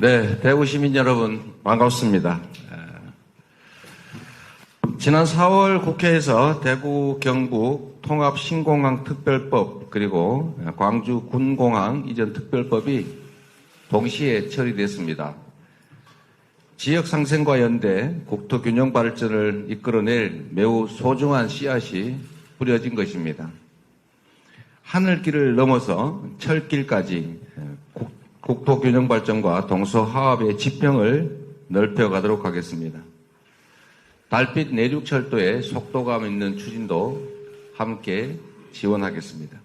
네, 대구 시민 여러분 반갑습니다. 에, 지난 4월 국회에서 대구 경북 통합 신공항 특별법 그리고 광주 군공항 이전 특별법이 동시에 처리됐습니다. 지역 상생과 연대 국토 균형 발전을 이끌어낼 매우 소중한 씨앗이 뿌려진 것입니다. 하늘길을 넘어서 철길까지 국- 국토 균형 발전과 동서 화합의 지평을 넓혀가도록 하겠습니다. 달빛 내륙 철도의 속도감 있는 추진도 함께 지원하겠습니다.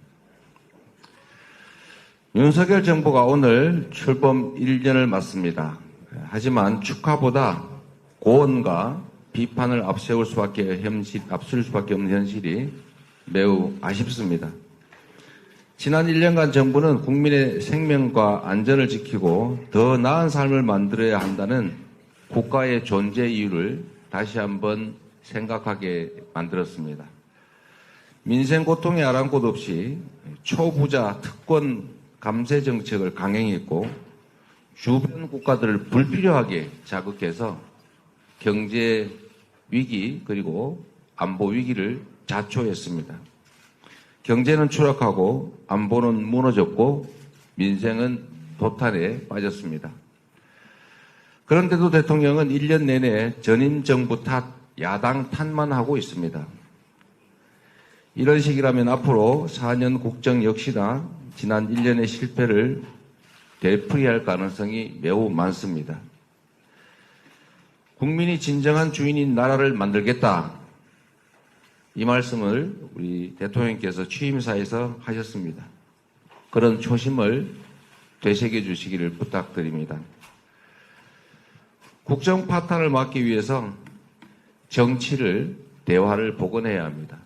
윤석열 정부가 오늘 출범 1년을 맞습니다. 하지만 축하보다 고언과 비판을 앞세울 수밖에 현실, 앞설 수밖에 없는 현실이 매우 아쉽습니다. 지난 1년간 정부는 국민의 생명과 안전을 지키고 더 나은 삶을 만들어야 한다는 국가의 존재 이유를 다시 한번 생각하게 만들었습니다. 민생 고통에 아랑곳 없이 초부자 특권 감세 정책을 강행했고 주변 국가들을 불필요하게 자극해서 경제 위기 그리고 안보 위기를 자초했습니다. 경제는 추락하고 안보는 무너졌고 민생은 도탄에 빠졌습니다. 그런데도 대통령은 1년 내내 전임 정부 탓, 야당 탓만 하고 있습니다. 이런 식이라면 앞으로 4년 국정 역시나 지난 1년의 실패를 되풀이할 가능성이 매우 많습니다. 국민이 진정한 주인인 나라를 만들겠다. 이 말씀을 우리 대통령께서 취임사에서 하셨습니다. 그런 초심을 되새겨 주시기를 부탁드립니다. 국정 파탄을 막기 위해서 정치를 대화를 복원해야 합니다.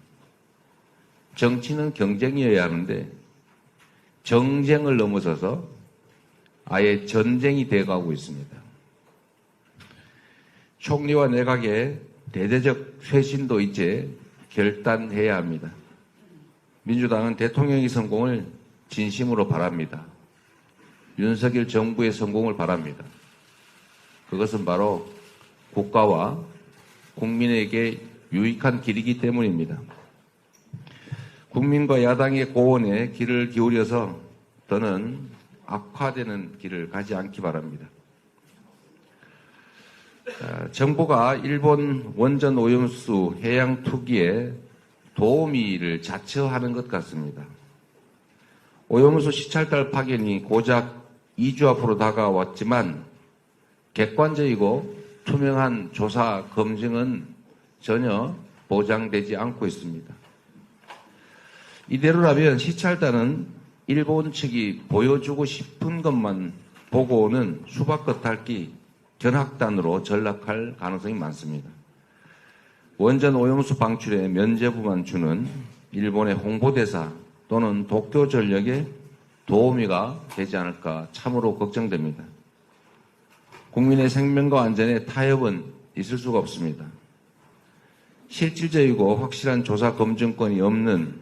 정치는 경쟁이어야 하는데 정쟁을 넘어서서 아예 전쟁이 돼가고 있습니다. 총리와 내각의 대대적 쇄신도 이제 결단해야 합니다. 민주당은 대통령의 성공을 진심으로 바랍니다. 윤석열 정부의 성공을 바랍니다. 그것은 바로 국가와 국민에게 유익한 길이기 때문입니다. 국민과 야당의 고언에 귀를 기울여서 더는 악화되는 길을 가지 않기 바랍니다. 아, 정부가 일본 원전 오염수 해양 투기에 도우미를 자처하는 것 같습니다. 오염수 시찰달 파견이 고작 2주 앞으로 다가왔지만 객관적이고 투명한 조사 검증은 전혀 보장되지 않고 있습니다. 이대로라면 시찰단은 일본 측이 보여주고 싶은 것만 보고는 수박 겉 핥기 견학단으로 전락할 가능성이 많습니다. 원전 오염수 방출에 면제부만 주는 일본의 홍보대사 또는 도쿄 전력의 도우미가 되지 않을까 참으로 걱정됩니다. 국민의 생명과 안전에 타협은 있을 수가 없습니다. 실질적이고 확실한 조사 검증권이 없는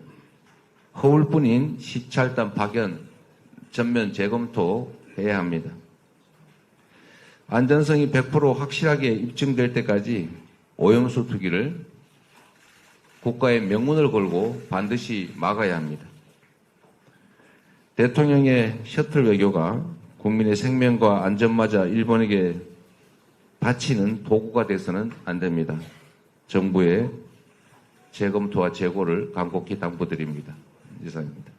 허울뿐인 시찰단 파견 전면 재검토해야 합니다. 안전성이 100% 확실하게 입증될 때까지 오염수 투기를 국가의 명문을 걸고 반드시 막아야 합니다. 대통령의 셔틀 외교가 국민의 생명과 안전마저 일본에게 바치는 도구가 돼서는 안 됩니다. 정부의 재검토와 재고를 간곡히 당부드립니다. 이상입니다.